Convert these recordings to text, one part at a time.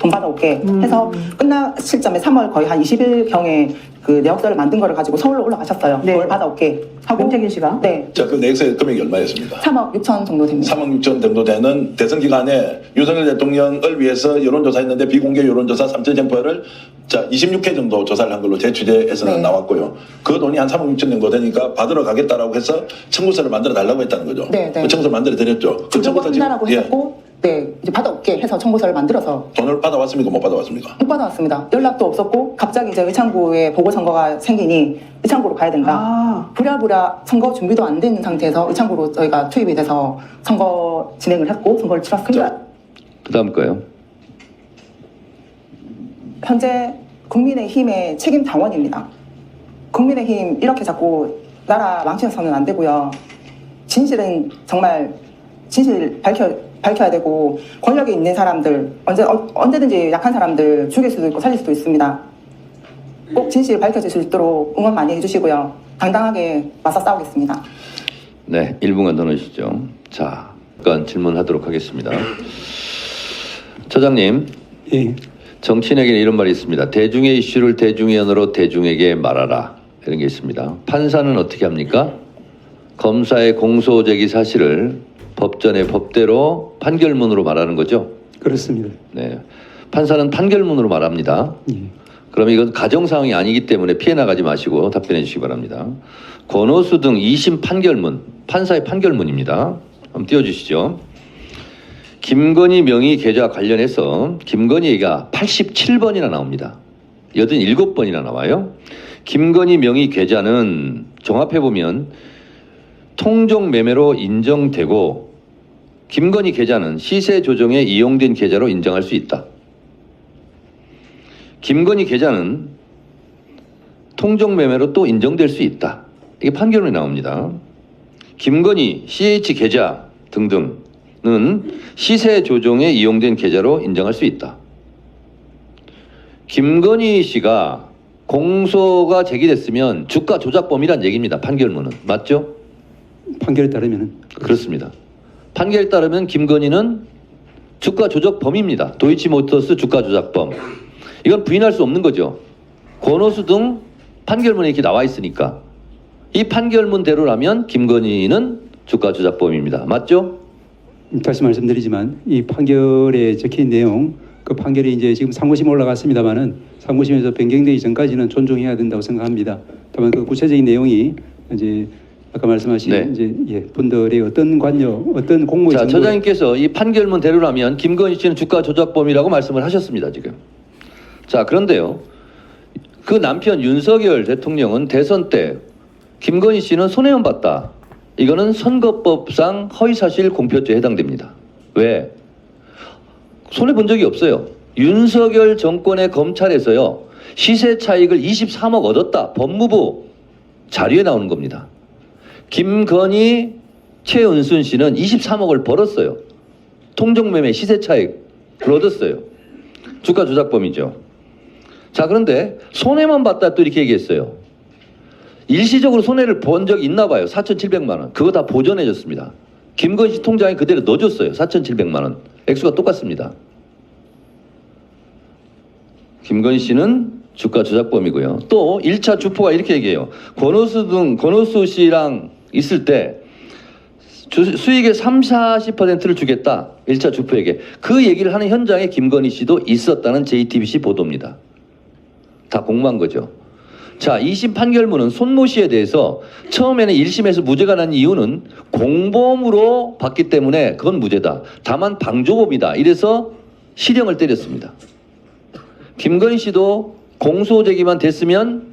돈 받아올게 음. 해서 끝나 실점에 3월 거의 한 20일 경에 그 내역서를 만든 거를 가지고 서울로 올라가셨어요. 네. 돈을 받아올게 하고 윤태균 씨가 네 자, 그 내역서의 금액이 얼마였습니까? 3억 6천 정도 됩니다. 3억 6천 정도 되는 대선 기간에 윤석열 대통령을 위해서 여론조사했는데 비공개 여론조사 3천 정보를 자 26회 정도 조사를 한 걸로 제 취재에서는 네. 나왔고요. 그 돈이 한 3억 6천 정도 되니까 받으러 가겠다라고 해서 청구서를 만들어 달라고 했다는 거죠. 네, 네. 그 청구서 만들어 드렸죠. 그 주고 청구서 지금 한다라고 예, 했었고 네 이제 받아올게 해서 청구서를 만들어서 돈을 받아왔습니까? 못 받아왔습니까? 못 받아왔습니다. 연락도 없었고 갑자기 이제 의창구에 보궐 선거가 생기니 의창구로 가야 된다. 아, 부랴부랴 선거 준비도 안된 상태에서 의창구로 저희가 투입이 돼서 선거 진행을 했고 선거를 치렀습니다. 자. 그다음 거요. 현재 국민의힘의 책임 당원입니다. 국민의힘 이렇게 자꾸 나라 망치셔서는 안 되고요. 진실은 정말 진실 밝혀 밝혀야 되고 권력에 있는 사람들 언제 어, 언제든지 약한 사람들 죽일 수도 있고 살릴 수도 있습니다. 꼭 진실 밝혀질 수 있도록 응원 많이 해주시고요. 당당하게 맞서 싸우겠습니다. 네, 1분간 더 넣으시죠. 자, 잠깐 질문하도록 하겠습니다. 처장님, 예, 정치인에게는 이런 말이 있습니다. 대중의 이슈를 대중의 언어로 대중에게 말하라. 이런 게 있습니다. 판사는 어떻게 합니까? 검사의 공소 제기 사실을 법전의 법대로 판결문으로 말하는 거죠. 그렇습니다. 네. 판사는 판결문으로 말합니다. 예. 그럼 이건 가정 상황이 아니기 때문에 피해 나가지 마시고 답변해 주시기 바랍니다. 권오수 등 2심 판결문, 판사의 판결문입니다. 한번 띄워주시죠. 김건희 명의 계좌 관련해서 김건희가 87번이나 나옵니다. 87번이나 나와요. 김건희 명의 계좌는 종합해 보면 통종 매매로 인정되고 김건희 계좌는 시세 조정에 이용된 계좌로 인정할 수 있다. 김건희 계좌는 통정 매매로 또 인정될 수 있다. 이게 판결문이 나옵니다. 김건희 CH 계좌 등등은 시세 조정에 이용된 계좌로 인정할 수 있다. 김건희 씨가 공소가 제기됐으면 주가 조작범이란 얘기입니다. 판결문은 맞죠? 판결에 따르면은 그렇습니다. 판결에 따르면 김건희는 주가 조작범입니다. 도이치모터스 주가 조작범. 이건 부인할 수 없는 거죠. 권오수 등 판결문에 이렇게 나와 있으니까 이 판결문대로라면 김건희는 주가 조작범입니다. 맞죠? 다시 말씀드리지만 이 판결에 적힌 내용 그 판결이 이제 지금 상고심 올라갔습니다만은 상고심에서 변경되기 전까지는 존중해야 된다고 생각합니다. 다만 그 구체적인 내용이 이제 아까 말씀하신 네. 이제 예, 분들의 어떤 관여, 어떤 공모의 자, 처장님께서 이 판결문대로라면 김건희 씨는 주가 조작범이라고 말씀을 하셨습니다, 지금. 자, 그런데요. 그 남편 윤석열 대통령은 대선 때 김건희 씨는 손해만 봤다. 이거는 선거법상 허위사실 공표죄에 해당됩니다. 왜? 손해 본 적이 없어요. 윤석열 정권의 검찰에서요. 시세 차익을 23억 얻었다. 법무부 자료에 나오는 겁니다. 김건희, 최은순 씨는 23억을 벌었어요. 통정매매 시세 차익을 얻었어요. 주가 조작범이죠. 자, 그런데 손해만 봤다 또 이렇게 얘기했어요. 일시적으로 손해를 본 적이 있나 봐요. 4,700만 원. 그거 다 보전해 줬습니다. 김건희 씨 통장에 그대로 넣어줬어요. 4,700만 원. 액수가 똑같습니다. 김건희 씨는 주가 조작범이고요. 또 1차 주포가 이렇게 얘기해요. 권오수 등 권오수 씨랑 있을 때 주- 수익의 3, 40%를 주겠다. 1차 주포에게. 그 얘기를 하는 현장에 김건희 씨도 있었다는 JTBC 보도입니다. 다 공모한 거죠. 자, 2심 판결문은 손모 씨에 대해서 처음에는 1심에서 무죄가 난 이유는 공범으로 봤기 때문에 그건 무죄다. 다만 방조범이다. 이래서 실형을 때렸습니다. 김건희 씨도 공소 제기만 됐으면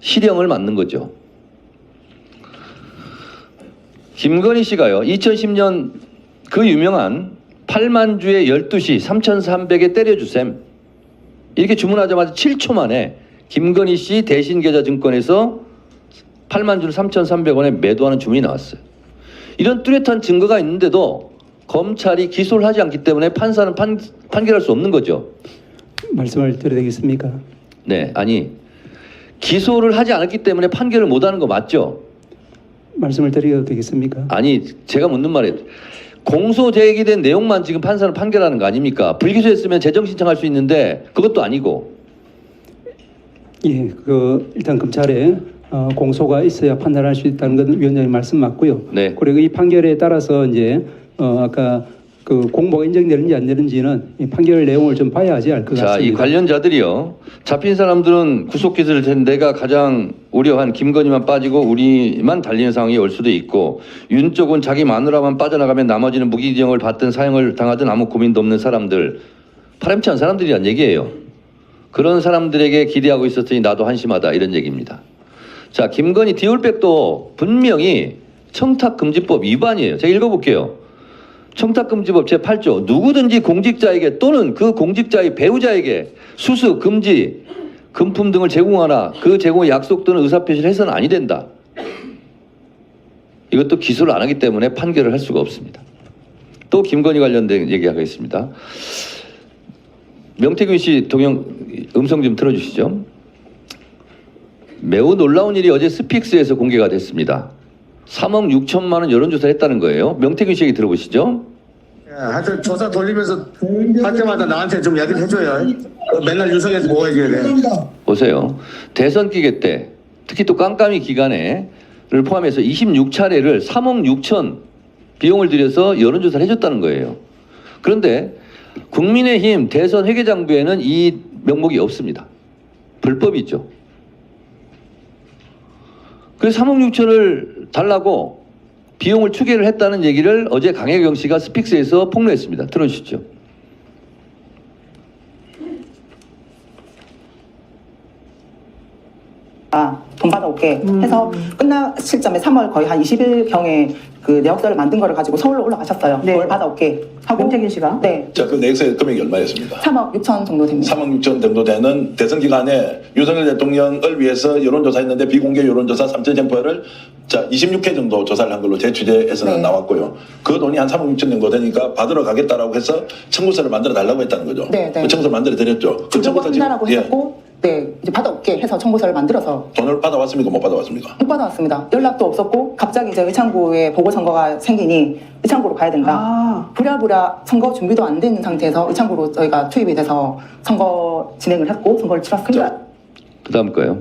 실형을 맞는 거죠. 김건희 씨가요, 2010년 그 유명한 8만 주에 12시 3,300에 때려주셈. 이렇게 주문하자마자 7초 만에 김건희 씨 대신 계좌 증권에서 8만 주를 3,300원에 매도하는 주문이 나왔어요. 이런 뚜렷한 증거가 있는데도 검찰이 기소를 하지 않기 때문에 판사는 판, 판결할 수 없는 거죠. 말씀을 드려야 되겠습니까? 네, 아니 기소를 하지 않았기 때문에 판결을 못 하는 거 맞죠? 말씀을 드려도 되겠습니까? 아니 제가 묻는 말에 공소 제기된 내용만 지금 판사는 판결하는 거 아닙니까? 불기소했으면 재정 신청할 수 있는데 그것도 아니고 예, 그 일단 검찰에 어, 공소가 있어야 판단할 수 있다는 건 위원장님 말씀 맞고요. 네. 그리고 이 판결에 따라서 이제 어, 아까 그 공모가 인정되는지 안 되는지는 이 판결 내용을 좀 봐야지 알것 자, 이 같습니다. 관련자들이요. 잡힌 사람들은 구속 기소를 텐데 내가 가장 우려한 김건희만 빠지고 우리만 달리는 상황이 올 수도 있고 윤 쪽은 자기 마누라만 빠져나가면 나머지는 무기징역을 받든 사형을 당하든 아무 고민도 없는 사람들 파렴치한 사람들이란 얘기예요. 그런 사람들에게 기대하고 있었더니 나도 한심하다 이런 얘기입니다. 자, 김건희 디올백도 분명히 청탁금지법 위반이에요. 제가 읽어볼게요. 청탁금지법 제8조 누구든지 공직자에게 또는 그 공직자의 배우자에게 수수, 금지, 금품 등을 제공하나 그 제공의 약속 또는 의사표시를 해서는 아니 된다. 이것도 기소를 안 하기 때문에 판결을 할 수가 없습니다. 또 김건희 관련된 얘기하겠습니다. 명태균 씨 동영 음성 좀 틀어주시죠. 매우 놀라운 일이 어제 스픽스에서 공개가 됐습니다. 3억 6천만 원 여론조사를 했다는 거예요. 명태균 씨 얘기 들어보시죠. 예, 하여튼 조사 돌리면서 할 때마다 나한테 좀 이야기를 해줘요. 맨날 유성에서 뭐 해줘야 돼. 보세요. 대선 기계 때 특히 또 깜깜이 기간에를 포함해서 26차례를 3억 6천 비용을 들여서 여론조사를 해줬다는 거예요. 그런데 국민의힘 대선 회계장부에는 이 명목이 없습니다. 불법이죠. 그래서 3억 6천을 달라고 비용을 추계를 했다는 얘기를 어제 강혜경 씨가 스픽스에서 폭로했습니다. 들어주시죠. 아, 돈 받아올게 해서 끝나 실점에 3월 거의 한 20일 경에 그 내역서를 만든 거를 가지고 서울로 올라가셨어요. 네. 그걸 받아올게 하고 명태균 씨가? 네, 자, 그 내역서의 금액이 얼마였습니까? 3억 6천 정도 됩니다. 3억 6천 정도 되는 대선 기간에 윤석열 대통령을 위해서 여론조사 했는데 비공개 여론조사 3천 쟁포를 자 26회 정도 조사를 한 걸로 제 취재에서는 네. 나왔고요. 그 돈이 한 3억 6천 정도 되니까 받으러 가겠다라고 해서 청구서를 만들어 달라고 했다는 거죠. 네, 네. 그 청구서를 만들어 드렸죠. 그 주려고 청구서 지금 한다라고 예, 했었고 네, 이제 받아올게 해서 청구서를 만들어서 돈을 받아왔습니까? 못 받아왔습니까? 못 받아왔습니다. 연락도 없었고 갑자기 이제 의창구에 보궐 선거가 생기니 의창구로 가야 된다. 아, 부랴부랴 선거 준비도 안된 상태에서 의창구로 저희가 투입이 돼서 선거 진행을 했고 선거를 치렀습니다. 자. 그 다음 거요.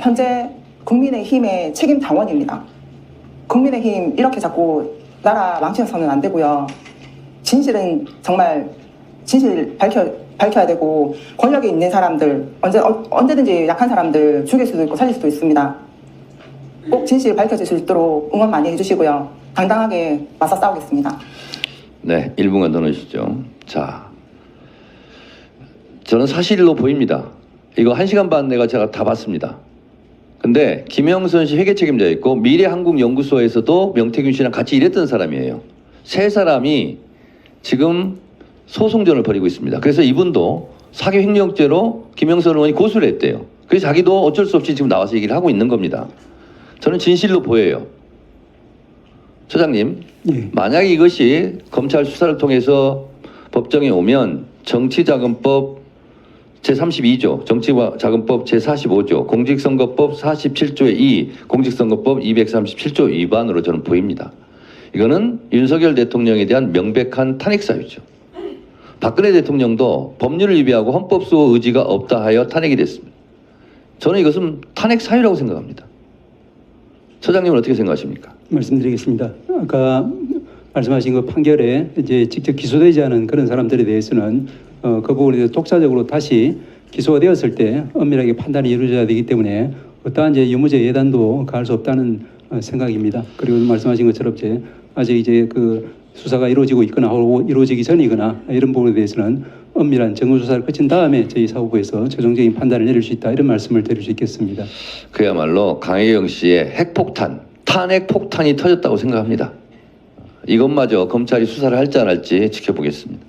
현재 국민의힘의 책임 당원입니다. 국민의힘 이렇게 자꾸 나라 망치셔서는 안 되고요. 진실은 정말 진실 밝혀 밝혀야 되고 권력에 있는 사람들 언제 어, 언제든지 약한 사람들 죽일 수도 있고 살릴 수도 있습니다. 꼭 진실 밝혀질 수 있도록 응원 많이 해주시고요. 당당하게 맞서 싸우겠습니다. 네, 1분간 더 넣으시죠. 자, 저는 사실로 보입니다. 이거 1시간 반 내가 제가 다 봤습니다. 근데 김영선 씨 회계 책임자 있고 미래한국연구소에서도 명태균 씨랑 같이 일했던 사람이에요. 세 사람이 지금 소송전을 벌이고 있습니다. 그래서 이분도 사기 횡령죄로 김영선 의원이 고소를 했대요. 그래서 자기도 어쩔 수 없이 지금 나와서 얘기를 하고 있는 겁니다. 저는 진실로 보여요. 처장님, 예. 만약 이것이 검찰 수사를 통해서 법정에 오면 정치자금법 제32조, 정치자금법 제45조, 공직선거법 47조의 2, 공직선거법 237조 위반으로 저는 보입니다. 이거는 윤석열 대통령에 대한 명백한 탄핵 사유죠. 박근혜 대통령도 법률을 위배하고 헌법 수호 의지가 없다 하여 탄핵이 됐습니다. 저는 이것은 탄핵 사유라고 생각합니다. 처장님은 어떻게 생각하십니까? 말씀드리겠습니다. 아까 말씀하신 그 판결에 이제 직접 기소되지 않은 그런 사람들에 대해서는 어, 그 부분에 독자적으로 다시 기소가 되었을 때 엄밀하게 판단이 이루어져야 되기 때문에 어떠한 이제 유무죄 예단도 가할 수 없다는 어, 생각입니다. 그리고 말씀하신 것처럼 이제 아직 이제 그 수사가 이루어지고 있거나 이루어지기 전이거나 이런 부분에 대해서는 엄밀한 정보 조사를 거친 다음에 저희 사법부에서 최종적인 판단을 내릴 수 있다 이런 말씀을 드릴 수 있겠습니다. 그야말로 강혜경 씨의 핵폭탄, 탄핵 폭탄이 터졌다고 생각합니다. 이것마저 검찰이 수사를 할지 안 할지 지켜보겠습니다.